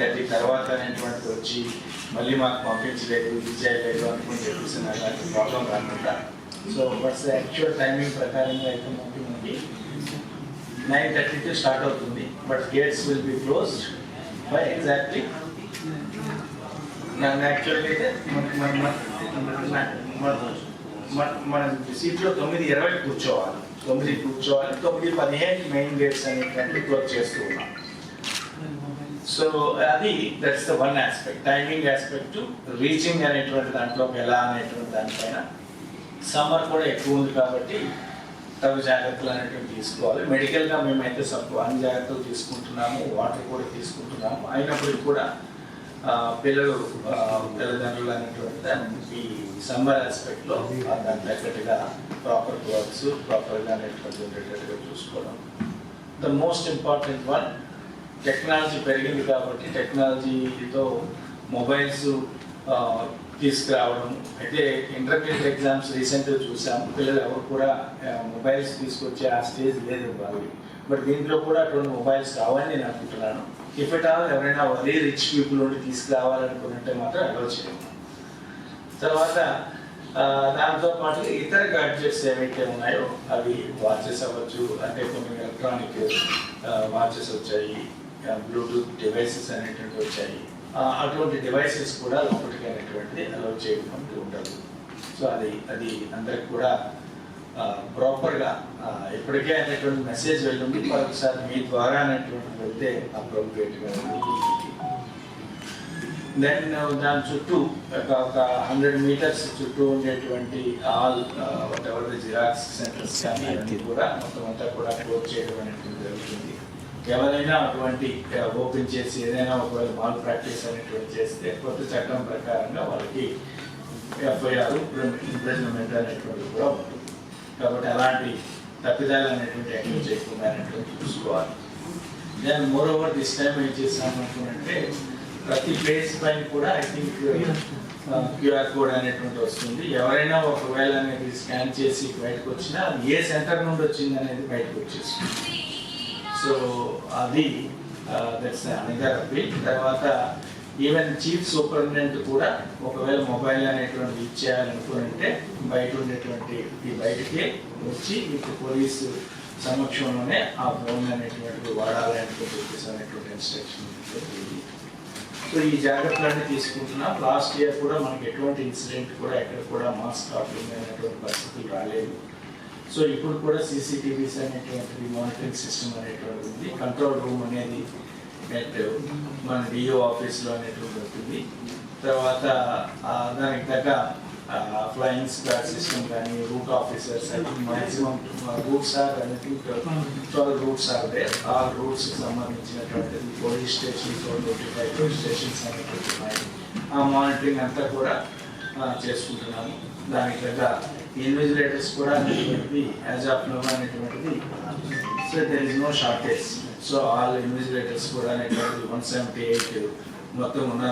Thirty తర్వాత అనేటువంటిది వచ్చి మళ్ళీ మాకు పంపించలేదు విజయలేదు అనుకుని చెప్పేసి నాకు అలాంటి ప్రాబ్లం రాకుండా. సో బట్స్ యాక్చువల్ టైమింగ్ ప్రకారంగా అయితే మనకి మనకి నైన్ థర్టీకి స్టార్ట్ అవుతుంది but gates will be closed by exactly నన్ను యాక్చువల్గా అయితే మనకి మన- మన సీట్లో తొమ్మిది ఇరవై కూర్చోవాలి. తొమ్మిది కూర్చోవాలి తొమ్మిది పదిహేను మెయిన్ గేట్స్ అనేటువంటి క్లోజ్ చేస్తూ ఉన్నాం. సో అది that's the one aspect timing aspect reaching అనేటువంటి దాంట్లో ఎలా అనేటువంటి దానిపైన సమ్మర్ కూడా ఎక్కువ ఉంది కాబట్టి తగు జాగ్రత్తలు అనేటువంటి తీసుకోవాలి. మెడికల్గా మేమైతే సబ్బు అన్ని జాగ్రత్తలు తీసుకుంటున్నాము వాటర్ కూడా తీసుకుంటున్నాము. అయినప్పటికీ కూడా పిల్లలు తల్లిదండ్రులు అనేటువంటి దానికి సమ్మర్ ఆస్పెక్ట్లో దాని తగ్గట్టుగా ప్రాపర్ గ్లోవ్స్ ప్రాపర్గా అనేటువంటి ఉండేటట్టుగా చూసుకోవడం. The most important one technology పెరిగింది కాబట్టి టెక్నాలజీతో మొబైల్స్ తీసుకురావడం. అయితే ఇంటర్మీడియట్ ఎగ్జామ్స్ రీసెంట్గా చూసాము. పిల్లలు ఎవరు కూడా మొబైల్స్ తీసుకొచ్చే ఆ స్టేజ్ లేదు వాళ్ళు బట్ దీంట్లో కూడా అటువంటి మొబైల్స్ రావని నేను అనుకుంటున్నాను. ఇఫ్ ఇట్ ఆల్ ఎవరైనా వెరీ రిచ్ పీపుల్ నుండి తీసుకురావాలనుకున్నట్టే మాత్రం అలౌ చేయము తర్వాత దాంతో పాటు ఇతర గాడ్జెట్స్ ఏవైతే ఉన్నాయో అవి వాచెస్ అవ్వచ్చు. అంటే కొన్ని ఎలక్ట్రానిక్ వాచెస్ వచ్చాయి. బ్లూటూత్ డివైసెస్ అనేటువంటి వచ్చాయి. అటువంటి డివైసెస్ కూడా లోపలికి అనేటువంటిది అలౌ చేయడం ఉండదు సో అది అది అందరికి కూడా ప్రాపర్గా ఇప్పటికే అనేటువంటి మెసేజ్ వెళ్ళింది. ఒకసారి మీ ద్వారా అనేటువంటి వెళ్తే అప్రోప్రియేట్గా దెన్ దాని చుట్టూ ఒక ఒక హండ్రెడ్ మీటర్స్ చుట్టూ ఉండేటువంటి all whatever the xerox centres కానీ అన్ని కూడా మొత్తం అంతా కూడా క్లోజ్ చేయడం అనేటువంటి జరుగుతుంది. ఎవరైనా అటువంటి ఓపెన్ చేసి ఏదైనా ఒకవేళ మాల్ ప్రాక్టీస్ అనేటువంటి చేస్తే కొత్త చట్టం ప్రకారంగా వాళ్ళకి ఎఫ్ఐఆర్ ఇంప్రెజన్మెంట్ అనేటువంటి కూడా ఉంటుంది. కాబట్టి అలాంటి తప్పిదాలు అనేటువంటి ఎక్కడ చేయకుండా అనేటువంటి చూసుకోవాలి. దాని మోర్ ఓవర్ దిస్ టైం ఏం చేస్తాను అనుకుంటే ప్రతి ప్లేస్ పైన కూడా ఐ థింక్ క్యూఆర్ కోడ్ అనేటువంటి వస్తుంది. ఎవరైనా ఒకవేళ అనేది స్కాన్ చేసి బయటకు వచ్చినా ఏ సెంటర్ నుండి వచ్చింది అనేది బయటకు వచ్చేస్తుంది. సో అది దట్స్ అనదర్ తర్వాత ఈవెన్ చీఫ్ సూపరింటెండెంట్ కూడా ఒకవేళ మొబైల్ అనేటువంటి ఇచ్చేయాలనుకుంటే బయట ఉండేటువంటి ఈ బయటికి వచ్చి ఇప్పుడు పోలీసు సమక్షంలోనే ఆ ఫోన్ అనేటువంటిది వాడాలి అనుకుంటే అనేటువంటి ఇన్స్ట్రక్షన్ సో ఈ జాగ్రత్తలన్నీ తీసుకుంటున్నాం. లాస్ట్ ఇయర్ కూడా మనకి ఎటువంటి ఇన్సిడెంట్ కూడా ఎక్కడ కూడా మాస్క్ కాపింగ్ అనేటువంటి పరిస్థితులు రాలేదు. సో ఇప్పుడు కూడా సీసీటీవీస్ అనేటువంటిది మానిటరింగ్ సిస్టమ్ అనేటువంటి ఉంది. కంట్రోల్ రూమ్ అనేది నెట్ మన డిఓ ఆఫీస్లో అనేటువంటి ఉంటుంది. తర్వాత దానికి తగ్గ ఫ్లయింగ్ స్క్వాడ్ సిస్టమ్ కానీ రూట్ ఆఫీసర్స్ అయితే మ్యాక్సిమం రూట్స్ ఆర్ అనేది ట్వెల్వ్ రూట్స్ ఆర్ ఆ రూట్స్ సంబంధించినటువంటి police stations twenty five police stations అనేటువంటి ఆ మానిటరింగ్ అంతా కూడా చేసుకుంటున్నాము. దానికి తగ్గ ఇన్విజిలేటర్స్ కూడా అనేటువంటిది యాజ్ ఆఫ్ నో అనేటువంటిది so there is no shortage so all invigilators కూడా అనేటువంటిది వన్ సెవెంటీ ఎయిట్ మొత్తం ఉన్న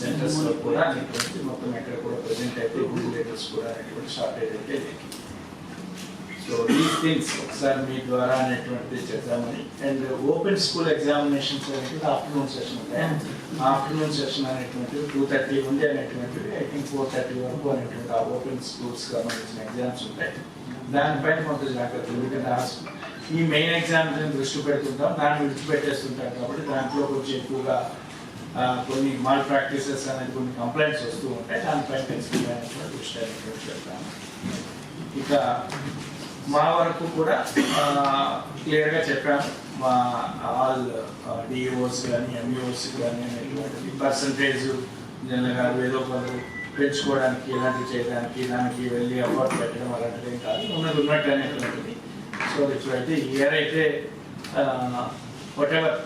సెంటర్స్లో కూడా అనేటువంటి మొత్తం ఎక్కడ కూడా ప్రజెంట్ అయితే ఇన్విజిలేటర్స్ కూడా అనేటువంటి షార్టేజ్ అయితే లేదు. సో దీస్ థింగ్స్ ఒకసారి మీ ద్వారా అనేటువంటిది చేద్దామని అండ్ ఓపెన్ స్కూల్ ఎగ్జామినేషన్స్ అనేది ఆఫ్టర్నూన్ సెషన్ ఉంటాయి ఆఫ్టర్నూన్ సెషన్ అనేటువంటిది టూ థర్టీ ఉంది అనేటువంటిది ఐ థింక్ ఫోర్ థర్టీ వరకు అనేటువంటి ఆ ఓపెన్ స్కూల్స్ సంబంధించిన ఎగ్జామ్స్ ఉంటాయి. దానిపైన కొంత జాగ్రత్తలు ఎందుకంటే ఆ స్- ఈ మెయిన్ ఎగ్జామ్స్ దృష్టి పెడుతుంటాం. దాన్ని విడిచిపెట్టేస్తుంటాం కాబట్టి దాంట్లో కొంచెం ఎక్కువగా కొన్ని మాల్ ప్రాక్టీసెస్ అనేది కొన్ని కంప్లైంట్స్ వస్తూ ఉంటాయి. దానిపైన తెలుసుకునే దృష్టి అనేటువంటి పెడతాను ఇక మా వరకు కూడా క్లియర్గా చెప్పాము మా ఆల్ డిఓస్ కానీ ఎంఈఓస్ కానీ అనేటువంటిది పర్సంటేజ్ జనరల్గా ఏదో కొందరు పెంచుకోవడానికి ఇలాంటివి చేయడానికి దానికి వెళ్ళి అవార్డు పెట్టడం అలాంటిది ఏం కాదు. ఉన్నది ఉన్నట్టు అనేటువంటిది. సో ఇట్లయితే ఇయర్ అయితే వాట్ ఎవర్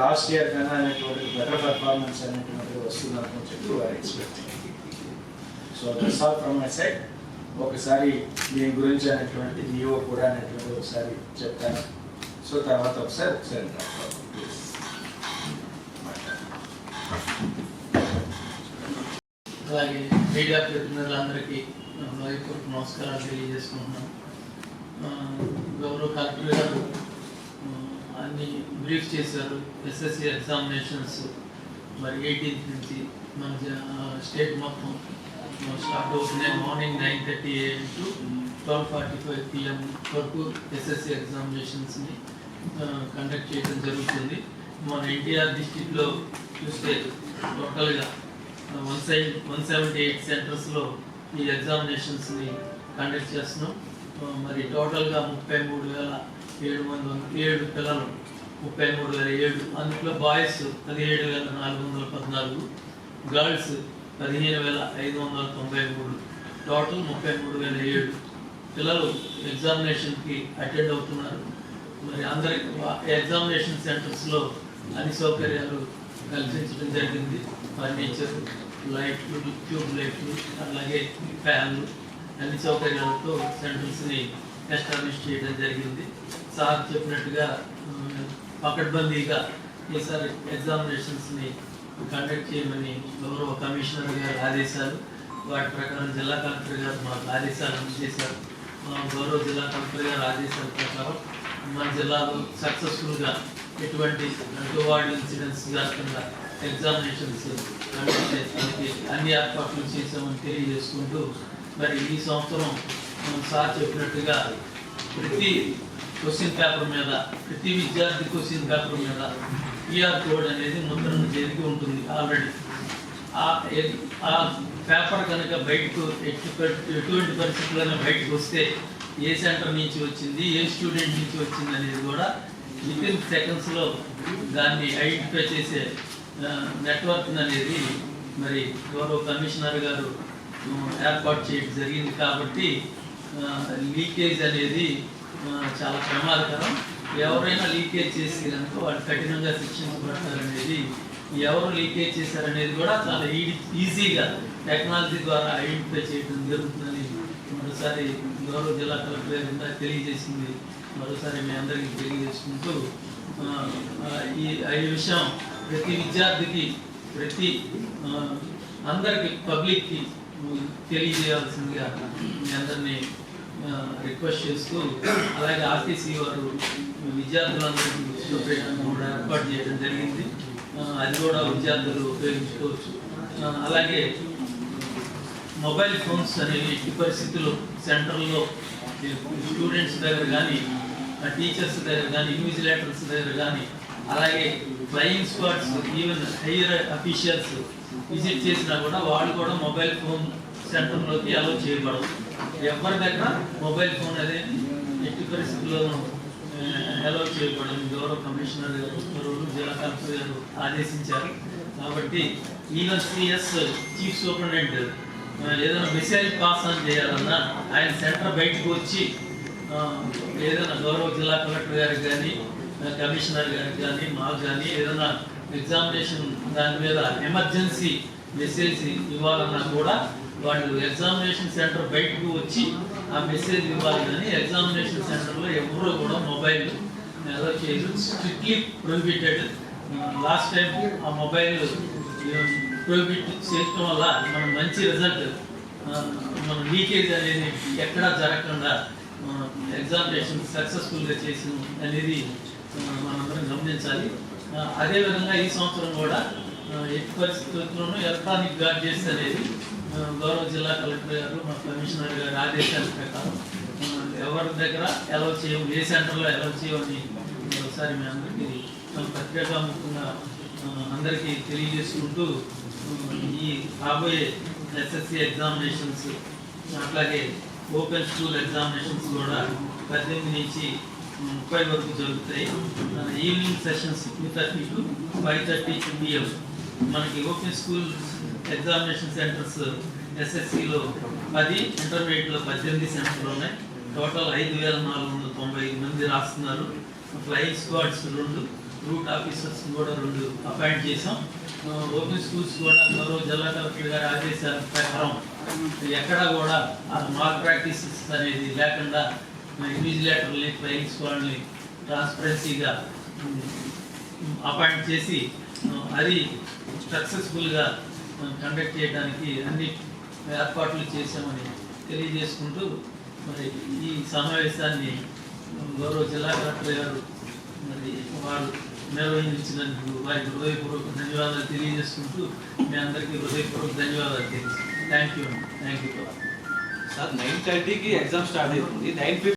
లాస్ట్ ఇయర్ కన్నా అనేటువంటి బెటర్ పర్ఫార్మెన్స్ అనేటువంటిది వస్తుంది అనుకుని చెప్పి వారు expecting so that's all from my side ఒకసారి దీని గురించి అనేటువంటి డిఓ కూడా అనేటువంటి ఒకసారి చెప్తాను. సో తర్వాత ఒకసారి ఒకసారి అలాగే మీడియా ప్రతినిధులందరికీ హృదయపూర్వక నమస్కారాలు తెలియజేసుకుంటున్నాం. గౌరవ కలెక్టర్ గారు అన్ని బ్రీఫ్ చేశారు. ఎస్ఎస్సి ఎగ్జామినేషన్స్ మరి ఎయిటీన్త్ నుంచి మన స్టేట్ మొత్తం స్టార్ట్ అవుతున్నాయి morning nine thirty AM to twelve forty five PM వరకు ఎస్ఎస్సి ఎగ్జామినేషన్స్ని కండక్ట్ చేయడం జరుగుతుంది. మన ఎన్టీఆర్ డిస్టిక్లో చూస్తే టోటల్గా one side one seventy eight సెంటర్స్లో ఈ ఎగ్జామినేషన్స్ని కండక్ట్ చేస్తున్నాం. మరి టోటల్గా ముప్పై మూడు వేల ఏడు మంది ఏడు పిల్లలు ముప్పై మూడు వేల ఏడు. అందులో బాయ్స్ పదిహేడు వేల నాలుగు వందల పద్నాలుగు. గర్ల్స్ పదిహేను వేల ఐదు వందల తొంభై మూడు. టోటల్ ముప్పై మూడు వేల ఏడు. పిల్లలు ఎగ్జామినేషన్కి అటెండ్ అవుతున్నారు. మరి అందరికి ఎగ్జామినేషన్ సెంటర్స్లో అన్ని సౌకర్యాలు కల్పించడం జరిగింది. ఫర్నిచర్ లైట్లు ట్యూబ్ లైట్లు అలాగే ఫ్యాన్లు అన్ని సౌకర్యాలతో సెంటర్స్ని ఎస్టాబ్లిష్ చేయడం జరిగింది. సార్ చెప్పినట్టుగా పకడ్బందీగా ఈసారి ఎగ్జామినేషన్స్ని కండక్ట్ చేయమని గౌరవ కమిషనర్ గారు ఆదేశాలు వాటి ప్రకారం జిల్లా కలెక్టర్ గారు మాకు ఆదేశాలు అందజేశారు. ఆ, గౌరవ జిల్లా కలెక్టర్ గారు ఆదేశాల ప్రకారం మన జిల్లాలో సక్సెస్ఫుల్గా ఎటువంటి అంటువార్డ్ ఇన్సిడెంట్స్ కాకుండా ఎగ్జామినేషన్స్ కండక్ట్ చేయడానికి అన్ని ఏర్పాట్లు చేసామని తెలియజేసుకుంటూ మరి ఈ సంవత్సరం మనం సార్ చెప్పినట్టుగా ప్రతి క్వశ్చన్ పేపర్ మీద ప్రతి విద్యార్థి క్వశ్చన్ పేపర్ మీద ఈఆర్ కోడ్ అనేది ముద్రణ జరిగి ఉంటుంది ఆల్రెడీ ఆ పేపర్ కనుక బయటకు ఎటు ఎటువంటి పరిస్థితుల్లో బయటకు వస్తే ఏ సెంటర్ నుంచి వచ్చింది ఏ స్టూడెంట్ నుంచి వచ్చింది అనేది కూడా వితిన్ సెకండ్స్లో దాన్ని ఐడెంటిఫై చేసే నెట్వర్క్ అనేది మరి గౌరవ కమిషనర్ గారు ఏర్పాటు చేయడం జరిగింది కాబట్టి లీకేజ్ అనేది చాలా ప్రమాదకరం. ఎవరైనా లీకేజ్ చేసి వాటి వాళ్ళు కఠినంగా పడతారనేది ఎవరు లీకేజ్ చేశారనేది కూడా చాలా ఈజీగా టెక్నాలజీ ద్వారా ఐడెంటిఫై చేయడం జరుగుతుందని మరోసారి గౌరవ జిల్లా కలెక్టర్ గారు తెలియజేసింది. మరోసారి మీ అందరికీ తెలియజేసుకుంటూ ఈ ఈ విషయం ప్రతి విద్యార్థికి ప్రతి అందరికీ అందరికి పబ్లిక్కి తెలియజేయాల్సిందిగా మీ అందరినీ రిక్వెస్ట్ చేస్తూ అలాగే ఆర్టీసీ వారు విద్యార్థులందరికీ కూడా ఏర్పాటు చేయడం జరిగింది. అది కూడా విద్యార్థులు ఉపయోగించుకోవచ్చు. అలాగే మొబైల్ ఫోన్స్ అనేవి ఎట్టి పరిస్థితుల్లో సెంటర్లో స్టూడెంట్స్ దగ్గర కానీ టీచర్స్ దగ్గర కానీ ఇన్విజిలేటర్స్ దగ్గర కానీ అలాగే flying squads even higher officials visit చేసినా కూడా వాళ్ళు కూడా మొబైల్ ఫోన్ సెంటర్లోకి అలౌ చేయబడదు ఎవరి దగ్గర? మొబైల్ ఫోన్ అనేది ఎట్టి పరిస్థితుల్లోనూ అలౌ చేయబడదు గౌరవ కమిషనర్ గారు ఉత్తర్వులు జిల్లా కలెక్టర్ గారు ఆదేశించారు. కాబట్టి ఈవెన్ సిఎస్ చీఫ్ సూపరింటెండెంట్ ఏదైనా మెసేజ్ పాస్ ఆన్ చేయాలన్నా ఆయన సెంటర్ బయటకు వచ్చి ఏదైనా గౌరవ జిల్లా కలెక్టర్ గారికి కానీ కమిషనర్ గారికి కానీ మాకు కానీ ఏదైనా ఎగ్జామినేషన్ దాని మీద ఎమర్జెన్సీ మెసేజ్ ఇవ్వాలన్నా కూడా వాళ్ళు ఎగ్జామినేషన్ సెంటర్ బయటకు వచ్చి ఆ మెసేజ్ ఇవ్వాలి కానీ ఎగ్జామినేషన్ సెంటర్లో ఎవరు కూడా మొబైల్ అలౌ చేయరు. స్ట్రిక్ట్లీ ప్రొహిబిటెడ్ లాస్ట్ టైం ఆ మొబైల్ ప్రొహిబిట్ చేయటం వల్ల మనం మంచి రిజల్ట్ మన లీకేజ్ అనేది ఎక్కడా జరగకుండా ఎగ్జామినేషన్ సక్సెస్ఫుల్గా చేసిన అనేది మనందరం గమనించాలి. అదేవిధంగా ఈ సంవత్సరం కూడా ఎట్టి పరిస్థితుల్లోనూ ఎలక్ట్రానిక్ గాడ్జెట్స్ అనేది గౌరవ జిల్లా కలెక్టర్ గారు మా కమిషనర్ గారి ఆదేశాల ప్రకారం ఎవరి దగ్గర ఎలా చేయము ఏ సెంటర్లో ఎలా చేయమని ఒకసారి మీ అందరికీ ప్రత్యేకంగా ముఖ్యంగా అందరికీ తెలియజేసుకుంటూ ఈ రాబోయే ఎస్ఎస్సి ఎగ్జామినేషన్స్ అట్లాగే ఓపెన్ స్కూల్ ఎగ్జామినేషన్స్ కూడా పద్దెనిమిది నుంచి ముప్పై వరకు జరుగుతాయి. Evening sessions two thirty to five thirty PM మనకి ఓపెన్ స్కూల్ ఎగ్జామినేషన్ సెంటర్స్ ఎస్ఎస్సిలో పది ఇంటర్మీడియట్లో పద్దెనిమిది సెంటర్లు ఉన్నాయి. టోటల్ ఐదు వేల నాలుగు వందల తొంభై ఐదు మంది రాస్తున్నారు. ఫ్లయింగ్ స్క్వాడ్స్ రెండు రూట్ ఆఫీసర్స్ కూడా రెండు అపాయింట్ చేసాం ఓపెన్ స్కూల్స్ కూడా గౌరవ జిల్లా కలెక్టర్ గారి ఆదేశాల ప్రకారం ఎక్కడా కూడా మార్క్ మాల్ ప్రాక్టీసెస్ అనేది లేకుండా ఇన్విజిలేటర్ని ఫ్లయింగ్ స్క్వాడ్ని ట్రాన్స్పరెన్సీగా అపాయింట్ చేసి అది సక్సెస్ఫుల్గా కండక్ట్ చేయడానికి అన్ని ఏర్పాట్లు చేశామని తెలియజేసుకుంటూ మరి ఈ సమావేశాన్ని గౌరవ జిల్లా కలెక్టర్ గారు మరి వారు నిర్వహించినందుకు వారికి హృదయపూర్వక ధన్యవాదాలు తెలియజేసుకుంటూ మీ అందరికీ హృదయపూర్వక ధన్యవాదాలు తెలియజేస్తాను thank you thank you sir nine థర్టీకి ఎగ్జామ్ స్టార్ట్ అవుతుంది. నైన్